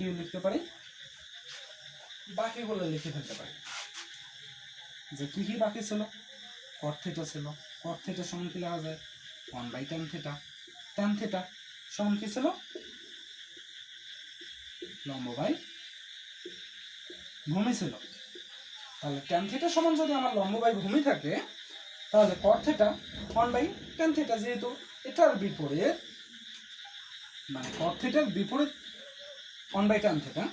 কি লিখতে পারি? বাকিগুলো লিখে ফেলতে পারি। যে কি কি বাকি ছিল? কট থিটা ছিল। কট থিটা সমান কি লেখা যায়? One by tan theta tan theta সমান কি ছিল? লম্ব বাই ভূমি ছিল। তাহলে টেন থিটা সমান যদি আমার লম্ব বাই ভূমি থাকে, তাহলে cot theta one by tan theta যেহেতু এটার বিপরীত মানে কট থিটার বিপরীত ওয়ান বাই টেন থিটা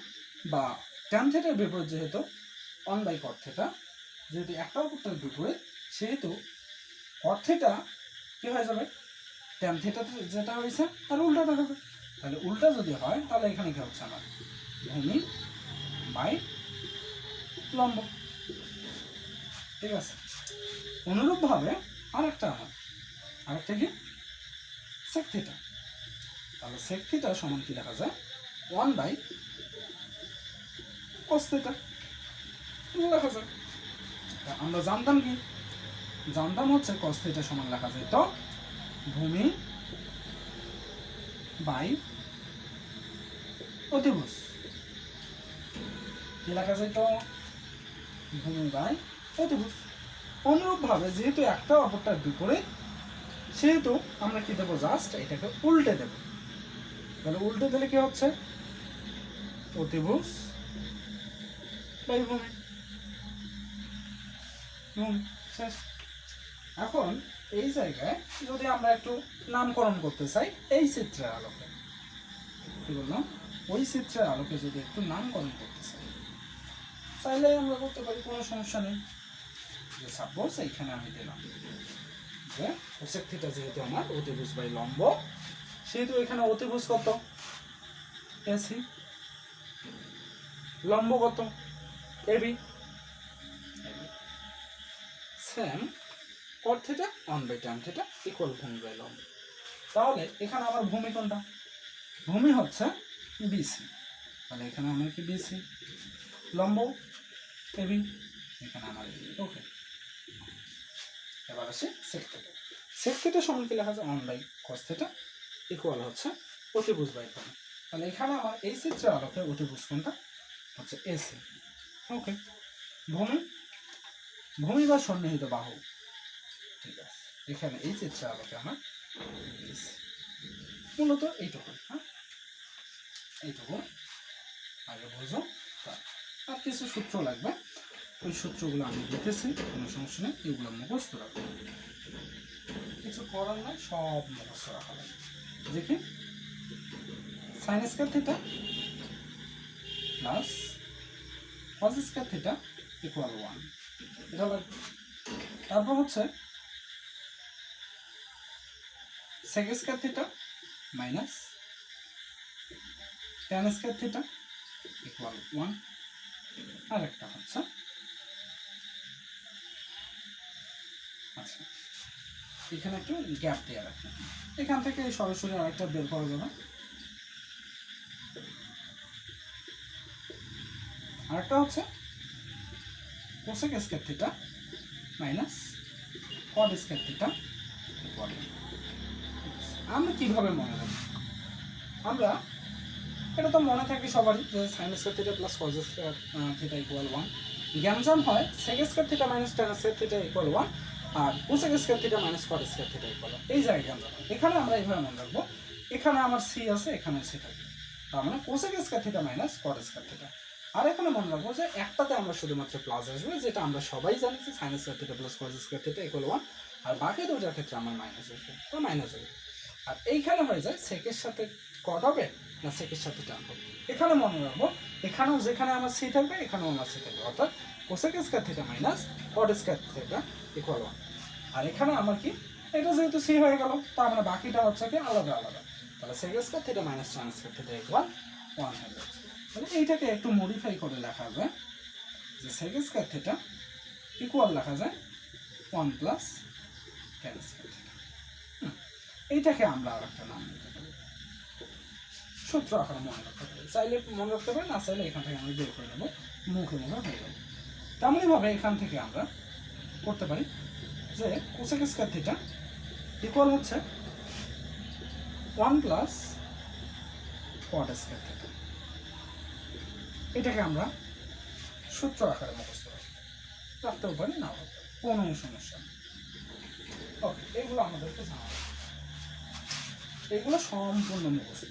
বা টেন থিটার বিপরীত যেহেতু ওয়ান বাই কট থিটা যেহেতু একটা অপরটার বিপরীত, সেহেতু কট থিটা কি হয়ে যাবে? টেন থিটা যেটা হয়েছে, তার উল্টাটা হবে। তাহলে উল্টা যদি হয়, তাহলে এখানে কি হচ্ছে আমার? ভূমি বাই লম্ব। ঠিক আছে? অনুরূপভাবে আরেকটা আমার আরেকটা কি? সেক থিটা তাহলে সেক থিটা সমান কি লেখা যায়? ওয়ান বাই কস থিটা লেখা যায় আমরা জানতাম কি? জানতাম হচ্ছে কস থিটা সমান লেখা যায়। তো ভূমি বাই অতিভুজ। কি লেখা যায় তো? ভূমি বাই অতিভুজ। অনুরূপভাবে যেহেতু একটা অপরটার বিপরীত, সেহেতু আমরা কি দেবো? জাস্ট এটাকে উল্টে দেব। তাহলে উল্টে দিলে কি হচ্ছে? অতিভুজ। বাই ভূমি ভূমি শেষ। এখন এই জায়গায় যদি আমরা একটু নামকরণ করতে চাই, এই চিত্রের আলোকে। কি বললাম? ওই চিত্রের আলোকে যদি একটু নামকরণ করতে চাই চাইলে আমরা করতে পারি, কোনো সমস্যা নেই। যে সাপোজ এইখানে আমি দিলাম যে থিটা যেহেতু আমার, অতিভুজ বাই লম্ব, সেহেতু এখানে অতিভুজ কত? এসি লম্ব কত AB same cot theta one by tan theta equal ভূমি বাই লম্ব তাহলে এখানে আমার ভূমি কোনটা? ভূমি হচ্ছে বিসি তাহলে এখানে আমার কি বিসি লম্ব। এবি এখানে আমার ওকে এবার আসে সেক থিটা সেক থিটা সমান কি লেখা আছে? One by cos theta equal হচ্ছে অতিভুজ বাই ভূমি তাহলে এখানে আমার এই চিত্রের আলোকে অতিভুজ কোনটা? হচ্ছে এসি। ওকে ভূমি? ভূমি বা সন্নিহিত বাহু? ঠিক আছে। এখানে এই চিত্রের আলোকে আমার BC মূলত এইটুকু হ্যাঁ? এইটুকু। আগে বুঝো। আর কিছু সূত্র লাগবে। ওই সূত্রগুলো আমি দিতেছি, কোনো সমস্যা নেই। এগুলো মুখস্থ রাখব কিছু করার নাই, সব মুখস্থ রাখা লাগবে। দেখি। Sine square theta plus cos square theta equal one এটা লাগবে তারপর হচ্ছে sec square theta minus tan square theta equal one আর একটা হচ্ছে আচ্ছা এখানে একটু গ্যাপ দেওয়া রাখেন এখান থেকে সরাসরি আরেকটা বের করা যাবে। আরেকটা হচ্ছে cosec square theta minus cot square theta আমরা কীভাবে মনে রাখব? আমরা, এটা তো মনে থাকে সবারই যে sine square theta plus cos square theta equal one জ্ঞানজাম হয় sec square theta minus tan square theta equal one আর cosec square theta minus cot square theta equal এই জায়গায় হয় এখানে আমরা এইভাবে মনে রাখব, এখানে আমার সি আছে, এখানে সি থাকবে। তার মানে cosec square theta minus cot square theta আর এখানে মনে রাখব যে একটাতে আমরা শুধুমাত্র প্লাস আসবে, যেটা আমরা সবাই জানি যে sine square theta plus cos square theta equal one আর বাকি দুটার ক্ষেত্রে আমার মাইনাস আসবে, তো মাইনাস হবে। আর এইখানে হয়ে যায় সেকের সাথে কট হবে না সেকের সাথে টান হবে। এখানে মনে রাখব, এখানেও যেখানে আমার সি থাকবে, এখানেও আমার সি থাকবে, অর্থাৎ cosec square theta minus cot square theta equal one আর এখানে আমার কি? এটা যেহেতু সি হয়ে গেল, তার মানে বাকিটা হচ্ছে কি আলাদা আলাদা। তাহলে sec square theta minus tan square theta equal one হয়ে যাচ্ছে। তাহলে এইটাকে একটু মডিফাই করে লেখা যায়। যে সেক স্কয়ার থিটা ইকুয়াল লেখা যায় one plus tan square theta এইটাকে আমরা আর একটা নাম দিতে পারি। সূত্র আকারে মনে রাখতে পারি চাইলে মনে রাখতে পারি না চাইলে এখান থেকে আমি বের করে নেব। মুখে মুখে হয়ে যাবে তেমনইভাবে এখান থেকে আমরা করতে পারি যে কোসেক স্কয়ার থিটা ইকুয়াল হচ্ছে one plus cot square theta এটাকে আমরা সূত্র আকারে মুখস্থ রাখি রাখতেও পারি না কোনো সমস্যা নেই। ওকে এগুলো আমাদেরকে জানা এগুলো সম্পূর্ণ মুখস্থ।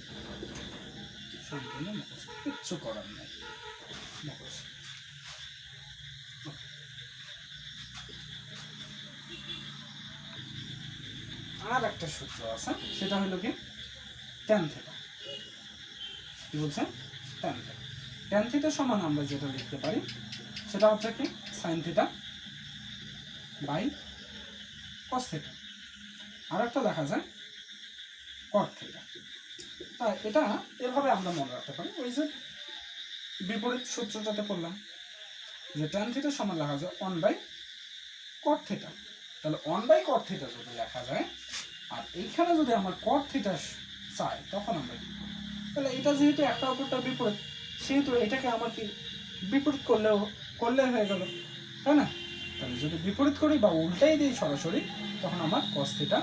সম্পূর্ণ মুখস্থ, কিচ্ছু করার নেই। মুখস্থ. আর একটা সূত্র আছে, সেটা হলো কি? Tan theta. কি বলছেন? Tan theta. ট্যান থিটা সমান আমরা যেটা লিখতে পারি, সেটা হচ্ছে কি? Sine theta by cos theta আর একটা দেখা যায় কট থিটা তাই এটা এভাবে আমরা মনে রাখতে পারি, ওই যে বিপরীত সূত্রটাতে পড়লাম যে ট্যান থিটা সমান লেখা যায় ওয়ান বাই কট থিটা তাহলে ওয়ান বাই কট থিটা যদি লেখা যায়, আর এইখানে যদি আমার কট থিটা চাই, তখন আমরা কি করব? তাহলে এটা যেহেতু একটা অপরটা বিপরীত সেহেতু এটাকে আমার কি বিপরীত করলেও করলে হয়ে গেল, তাই না? তাহলে যদি বিপরীত করি বা উল্টাই দিই সরাসরি, তখন আমার cos theta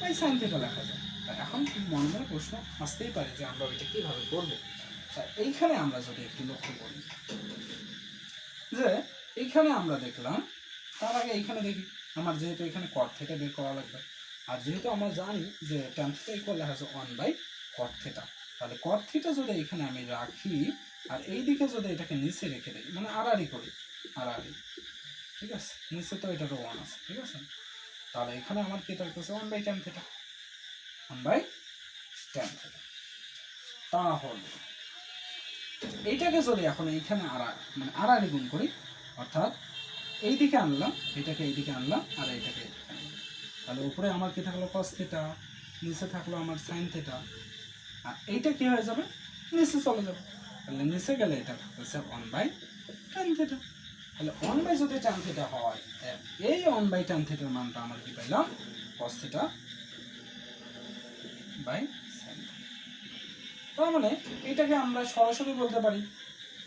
by sine theta লেখা যায়। এখন মনে মনে প্রশ্ন আসতেই পারে যে আমরা ওইটা কীভাবে করব? এইখানে আমরা যদি একটু লক্ষ্য করি, যে এইখানে আমরা দেখলাম, তার আগে এইখানে দেখি, আমার যেহেতু এখানে কট থেকে বের করা লাগবে। আর যেহেতু আমরা জানি যে ট্যান থিটা ইকুয়াল লেখা ওয়ান বাই কট থিটা তাহলে কট থিটা যদি এখানে আমি রাখি, আর এই দিকে যদি এটাকে নিচে রেখে দিই মানে আড়াআড়ি করি, আড়াআড়ি, ঠিক আছে? নিচে তো এটারও ওয়ান আছে, ঠিক আছে? তাহলে এখানে আমার কি থাকতেছে one by tan theta one by tan theta তাহলে, এইটাকে যদি এখন এইখানে আড়া মানে আড়াআড়ি গুণ করি, অর্থাৎ এই দিকে আনলাম, এটাকে এই দিকে আনলাম, আর এইটাকে তাহলে উপরে আমার কি থাকল? কস থিটা নিচে থাকল আমার সাইন থিটা আর এইটা কি হয়ে যাবে? নিচে চলে যাবে। তাহলে নিচে গেলে এটা থাকতেছে ওয়ান বাই টেন থিটা তাহলে ওয়ান বাই যদি টেন থিটা হয় এই ওয়ান বাই টেন থিটার মানটা আমরা কি পাইলাম কস থিটা বাই তার মানে এটাকে আমরা সরাসরি বলতে পারি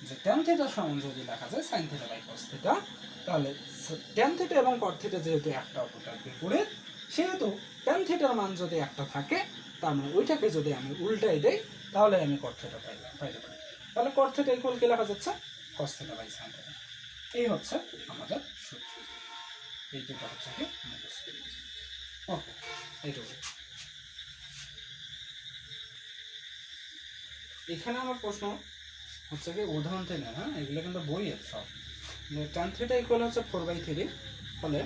যে ট্যান থিটা সমান যদি লেখা যায় sine theta by cos theta তাহলে ট্যান থিটা এবং কট থিটা যেহেতু একটা অপরটার বিপরীত সেহেতু ট্যান থিটার মান যদি একটা থাকে তার মানে ওইটাকে যদি আমি উল্টাই দেই, তাহলে আমি কট থিটা পাইলাম, পাইতে পারি। তাহলে কট থিটা ইকুয়াল কি লেখা যাচ্ছে? কস বাই থিটা এই হচ্ছে আমাদের সূত্র। এই দুটো হচ্ছে কি মুখস্থ। ওকে, এইটুকু। এখানে আমার প্রশ্ন হচ্ছে কি, উদাহরণ থেকে হ্যাঁ এগুলো কিন্তু বই বইয়ের সব। যে ট্যান থিটা ইকুয়াল হচ্ছে ফোর বাই থ্রি ফলে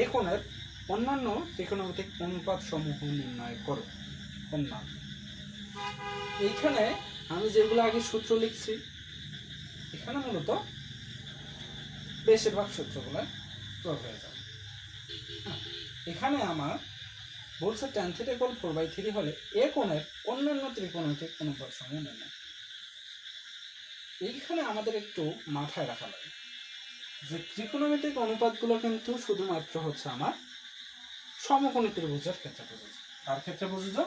এই কোণের অন্যান্য ত্রিকোণমিতিক অনুপাত সমূহ নির্ণয় করো। অন্যান্য এইখানে আমি যেগুলো আগে সূত্র লিখছি এখানে মূলত বেশিরভাগ সূত্রগুলো প্রয়োগ হয়ে যাবে হ্যাঁ, এখানে আমার বলছে tan theta equal four by three হলে এ কোণের অন্যান্য ত্রিকোণমিতিক অনুপাত সমূহ নির্ণয় এইখানে আমাদের একটু মাথায় রাখা লাগে যে ত্রিকোণমিতিক অনুপাতগুলো কিন্তু শুধুমাত্র হচ্ছে আমার সমকোণী ত্রিভুজের ক্ষেত্রে প্রযোজ্য। তার ক্ষেত্রে প্রযোজ্য?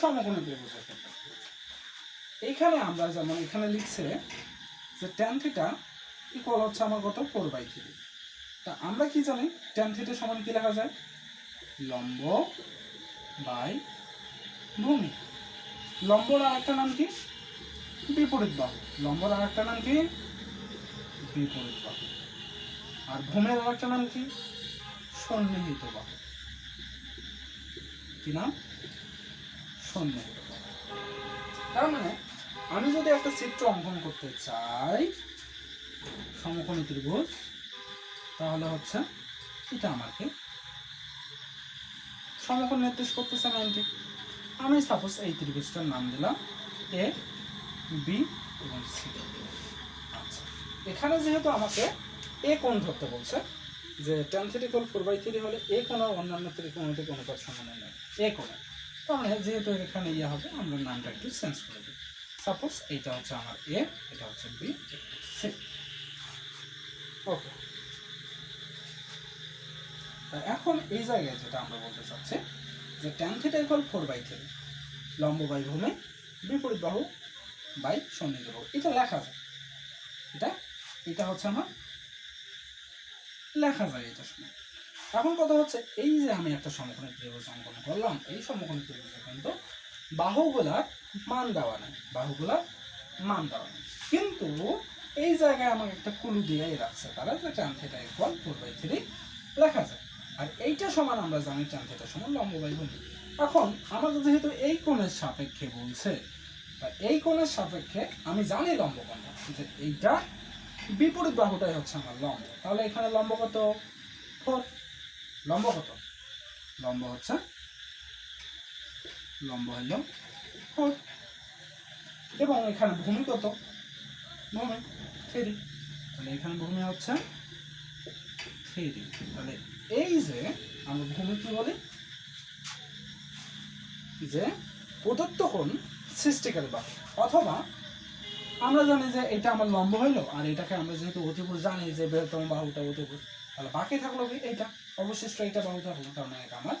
সমকোণী ত্রিভুজের ক্ষেত্রে এইখানে আমরা যেমন এখানে লিখছে যে ট্যান থিটা ইকুয়াল হচ্ছে আমার কত? ফোর বাই থ্রি তা আমরা কি জানি? ট্যান থিটা সমান কি লেখা যায়? লম্ব বাই ভূমি। লম্বর আর একটা নাম কি? বিপরীত বাহু। লম্বর আর একটা নাম কি? বিপরীত বাহু। আর ভূমের আর একটা নাম কি? সন্নিহিত বাহু। কি নাম? বাহু তার মানে আমি যদি একটা চিত্র অঙ্কন করতে চাই, সমকোণী ত্রিভুজ, তাহলে হচ্ছে এটা আমাকে সমকোণ নির্দেশ করতেছে নাইনটি। আমি সাপোজ এই ত্রিভুজটার নাম দিলাম এ বি এবং সি আচ্ছা এখানে যেহেতু আমাকে এ কোণ ধরতে বলছে, যে টেন থ্রিকল ফোর বাই থ্রি হলে এ আর অন্যান্য ত্রিকোণমিতিক অনুপাত সমানে নয় এ কোণে তাহলে যেহেতু এখানে ইয়ে হবে, আমরা নামটা একটু চেঞ্জ করে দিই। সাপোজ এইটা হচ্ছে আমার এ এটা হচ্ছে বি সি ওকে এখন এই জায়গায় যেটা আমরা বলতে চাচ্ছি, যে tan theta equal four by three লম্ব বাই ভূমি বিপরীত বাহু বাই সন্নিহিত বাহু। এটা লেখা যায়। এটা এটা হচ্ছে আমার, লেখা যায় এটা সময়। এখন কথা হচ্ছে, এই যে আমি একটা সমকোণী ত্রিভুজ অঙ্কন করলাম, এই সমকোণী ত্রিভুজে কিন্তু বাহুগুলার মান দেওয়া নেই, বাহুগুলার মান দেওয়া নেই। কিন্তু এই জায়গায় আমাকে একটা কুলু দিয়েই রাখছে তারা যে tan theta equal four by three লেখা যায়। আর এইটা সমান আমরা জানি ট্যান থিটা সমান লম্ব বাই ভূমি এখন আমাদের যেহেতু এই কোণের সাপেক্ষে বলছে এই কোণের সাপেক্ষে আমি জানি লম্ব কোণটা, যে এইটা বিপরীত বাহুটাই হচ্ছে আমার লম্ব। তাহলে এখানে লম্ব কত? ফোর লম্ব কত? লম্ব হচ্ছে? লম্ব হইল ফোর এবং এখানে ভূমি কত? ভূমি থ্রি তাহলে এখানে ভূমি হচ্ছে থ্রি তাহলে এই যে আমরা ভূমি কি বলি? যে প্রদত্ত কোণ সৃষ্টিকারী বাহু অথবা আমরা জানি যে এটা আমার লম্ব হইল, আর এটাকে আমরা যেহেতু অতিভুজ জানি যে বৃহত্তম বাহুটা অতিভুজ। তাহলে বাকি থাকল কি? এইটা। অবশিষ্ট এইটা বাহু থাকল, তার মানে এটা আমার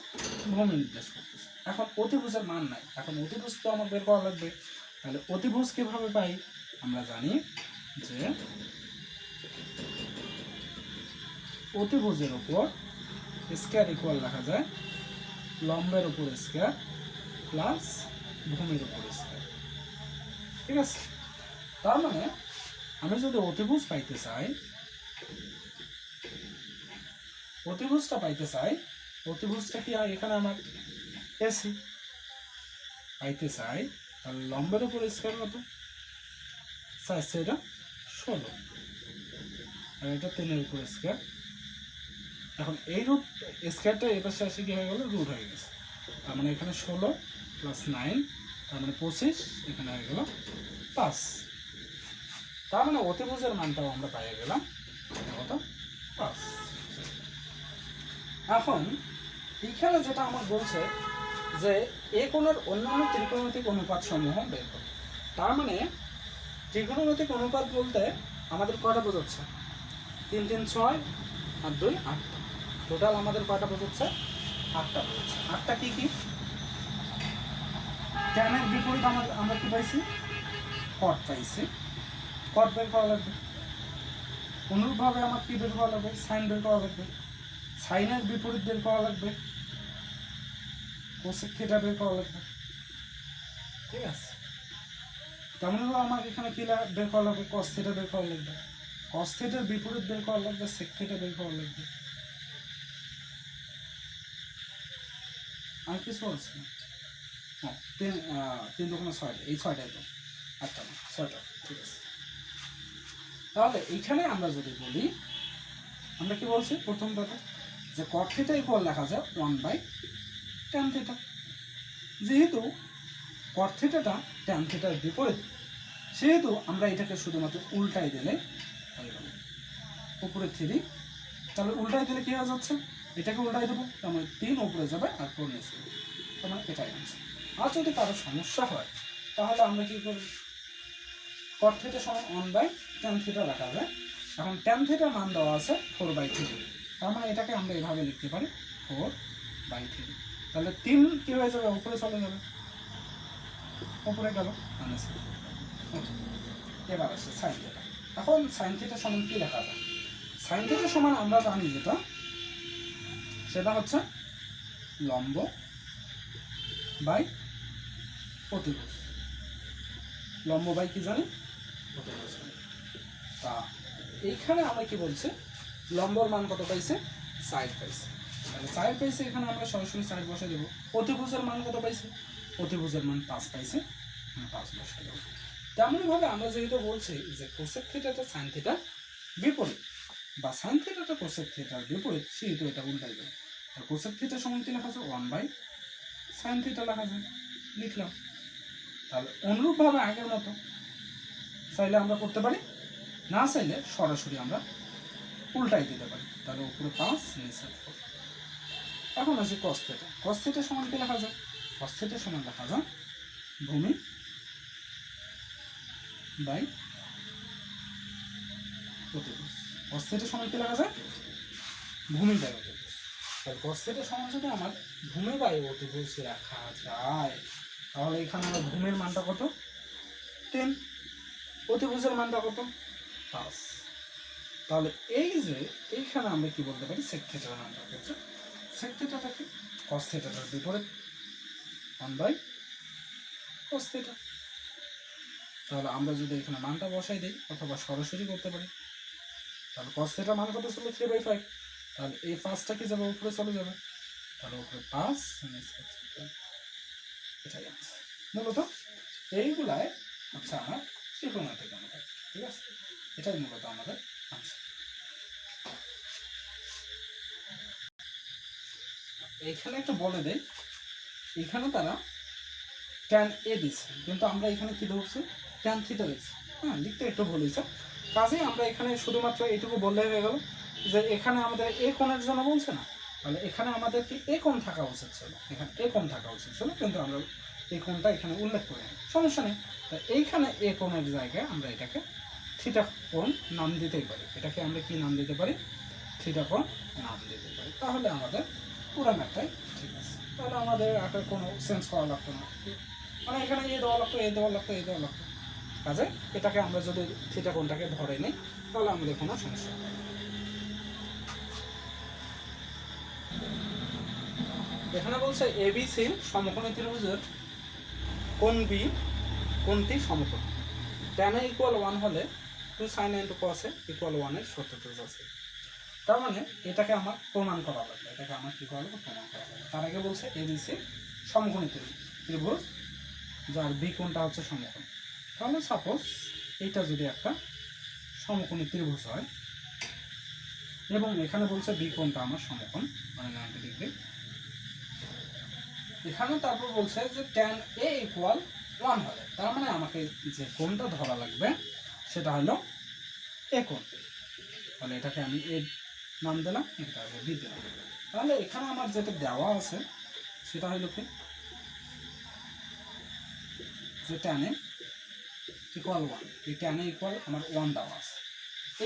ভূমি নির্দেশ করতেছে। এখন অতিভুজের মান নাই। এখন অতিভুজ তো আমার বের করা লাগবে। তাহলে অতিভুজ কীভাবে পাই? আমরা জানি যে অতিভুজের উপর স্কোয়ার ইকুয়াল লেখা যায় লম্বের উপর স্কোয়ার প্লাস ভূমির উপর স্কোয়ার ঠিক আছে? তার মানে আমি যদি অতিভুজ পাইতে চাই অতিভুজটা পাইতে চাই অতিভুজটা কি? এখানে আমার এসি পাইতে চাই তাহলে লম্বের উপর স্কোয়ার কত? চাইছে এটা? ষোলো। আর এটা তিনের উপর স্কোয়ার এখন এই রুট স্কোয়ারটা এবার শেষে কি হয়ে গেল? রুট হয়ে গেছে। তার মানে এখানে ষোলো প্লাস নাইন তার মানে পঁচিশ, এখানে হয়ে গেল পাঁচ। তার মানে অতিভুজের মানটাও আমরা পাইয়ে গেলাম, কত? পাঁচ। এখন এইখানে যেটা আমার বলছে, যে এ কোণের অন্যান্য ত্রিকোণমিতিক অনুপাত সমূহ বের করো। তার মানে ত্রিকোণমিতিক অনুপাত বলতে আমাদের কটা বোঝাচ্ছে? তিন তিন, ছয় আর দুই, আটটা। টোটাল আমাদের কটা বোঝাচ্ছে? আটটা বোঝাচ্ছে। আটটা কী কী? ট্যানের বিপরীত আমাদের আমরা কী পাইছি? কট পাইছি। কট বের করা লাগবে। অনুরূপভাবে আমার কী বের করা লাগবে? সাইন বের করা লাগবে। সাইনের বিপরীত বের করা লাগবে। কোসেক থিটা বের করা লাগবে। ঠিক আছে? তেমনভাবে আমাকে এখানে কি বের করা লাগবে? কস থিটা বের করা লাগবে। কস থিটার বিপরীত বের করা লাগবে সেক থিটা বের করা লাগবে। আর কিছু আছে? না হ্যাঁ তিন তিন দোকানে ছয়টা এই ছয়টাই একদম আটটা না ছয়টা, ঠিক আছে। তাহলে এইখানে আমরা যদি বলি, আমরা কি বলছি? প্রথম কথা যে কট থিটা ইকুয়াল লেখা যায় ওয়ান বাই ট্যান থিটা যেহেতু কট থিটাটা ট্যান থিটার বিপরীত, সেহেতু আমরা এটাকে শুধুমাত্র উল্টাই দিলে হয়ে গেল। উপরে থ্রি তাহলে উল্টাই দিলে কী হয়ে যাচ্ছে? এটাকে উল্টাই দেবো, তার মানে তিন উপরে যাবে আর ফোর নিচে। তার মানে এটাই আছে আর যদি কারও সমস্যা হয়, তাহলে আমরা কী করব? কট থিটা সমান ওয়ান বাই টেন থিটা রাখা যায় এখন টেন থিটার মান দেওয়া আছে ফোর বাই থ্রি তার মানে এটাকে আমরা এভাবে লিখতে পারি ফোর বাই থ্রি তাহলে তিন কী হয়ে যাবে? উপরে চলে যাবে। উপরে গেল মানে এবার আসে সাইন থিটা এখন সাইন থিটা সমান কি লেখা যায়? সাইন থিটা সমান আমরা জানি যেটা, সেটা হচ্ছে লম্ব বাই অতিভুজ। লম্ব বাই কি জানি। তা এইখানে আমরা কি বলছি? লম্বর মান কত পাইছে? সাইড পাইছে। তাহলে সাইড পাইছে, এখানে আমরা সরাসরি সাইড বসে দেবো। অতিভুজের মান কত পাইছে? অতিভুজের মান পাঁচ পাইছে। পাঁচ বসে দেবো। তেমনইভাবে আমরা যেহেতু বলছি যে কোসেক থিটাটা সাইন থিটার বিপরীত, বা সাইন থিটাটা কোসেক থিটার বিপরীত, সেহেতু এটা উল্টাই আর কোসেক থিটা সমান কি লেখা যায়? ওয়ান বাই সাইন থিটা লেখা যায়। লিখলাম। তাহলে অনুরূপভাবে আগের মতো চাইলে আমরা করতে পারি, না চাইলে সরাসরি আমরা উল্টাই দিতে পারি। তাহলে উপরে পাঁচ নিচে। এখন আসি কস্তেটা কস্তেটা সমান কি লেখা যায়? কস্তেটা সমান লেখা যায় ভূমি বাই অতিভুজ কস্তেটা সমান কি লেখা যায়? ভূমি বাই অতিভুজ তাহলে কস্তেটা সমান যদি আমার ভূমি বাই অতিভুজ লেখা যায়, তাহলে এখানে আমার ভূমির মানটা কত? টেন অতিভুজের মানটা কত? পাঁচ। তাহলে এই যে, এইখানে আমরা কি বলতে পারি? সেক থিটার মানটা হচ্ছে সেক থিটাটা কি? কস থিটাটার বিপরীত। ওয়ান বাই কস থিটা তাহলে আমরা যদি এখানে মানটা বসাই দিই, অথবা সরাসরি করতে পারি। তাহলে কস থিটা মান কত? ছিল থ্রি বাই ফাইভ তাহলে এই পাঁচটা কি যাবে? উপরে চলে যাবে। তাহলে উপরে পাঁচ এটাই আছে। মূলত এইগুলায় হচ্ছে আমার ত্রিকোণাতে গণিত ঠিক আছে? এটাই মূলত আমাদের এইখানে একটু বলে দেই, এখানে তারা ট্যান এ দিচ্ছে কিন্তু আমরা এখানে কি ধরছি? ট্যান থিটা দিচ্ছি হ্যাঁ লিখতে একটু ভুল হয়েছে। কাজেই আমরা এখানে শুধুমাত্র এটুকু বললে হয়ে গেল যে এখানে আমাদের এ কোণের জন্য বলছে না, তাহলে এখানে আমাদের কি এ কোণ থাকা উচিত ছিল? এখানে এ কোণ থাকা উচিত ছিল, কিন্তু আমরা এই কোণটা এখানে উল্লেখ করি। সমস্যা নেই। তা এইখানে এ কোণের জায়গায় আমরা এটাকে থিটা কোণ নাম দিতেই পারি। এটাকে আমরা কি নাম দিতে পারি? থিটা কোণ নাম দিতে পারি। তাহলে আমাদের পুরো ম্যাপটাই ঠিক আছে। তাহলে আমাদের আর কোনো সেন্স করা লাগতো না। মানে এখানে এ দেওয়া লাগতো, এ দেওয়া লাগতো, এ দেওয়া লাগতো। কাজে এটাকে আমরা যদি থিটা কোণটাকে ধরে নিই, তাহলে আমাদের কোনো সমস্যা হবে। এখানে বলছে এবিসি সমকোণী ত্রিভুজের কোণ বি কোণটি সমকোণ। tan ইকুয়াল ওয়ান হলে টু সাইন ইন্টু কসে ইকুয়াল ওয়ানের সত্যতা আছে। তার মানে এটাকে আমার প্রমাণ করা লাগবে। এটাকে আমার কী করা লাগবে? প্রমাণ করা লাগবে। তার আগে বলছে এবিসি সমকোণী ত্রিভুজ। যার বি কোণটা হচ্ছে সমকোণ। তাহলে সাপোজ এইটা যদি একটা সমকোণী ত্রিভুজ হয়, এবং এখানে বলছে বি কোণটা আমার সমকোণ মানে নাইনটি ডিগ্রি। এখানে তারপর বলছে যে ট্যান এ ইকুয়াল ওয়ান হবে। তার মানে আমাকে যে কোণটা ধরা লাগবে, সেটা হলো এ কোণ। তাহলে এটাকে আমি এ নাম দিলাম এটাকে ডি দিলাম তাহলে এখানে আমার যেটা দেওয়া আছে, সেটা হলো কি? যে ট্যানে ইকুয়াল ওয়ান এই ট্যানে ইকুয়াল আমার ওয়ান দেওয়া আছে।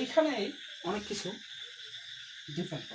এইখানে অনেক কিছু ডিফারেন্ট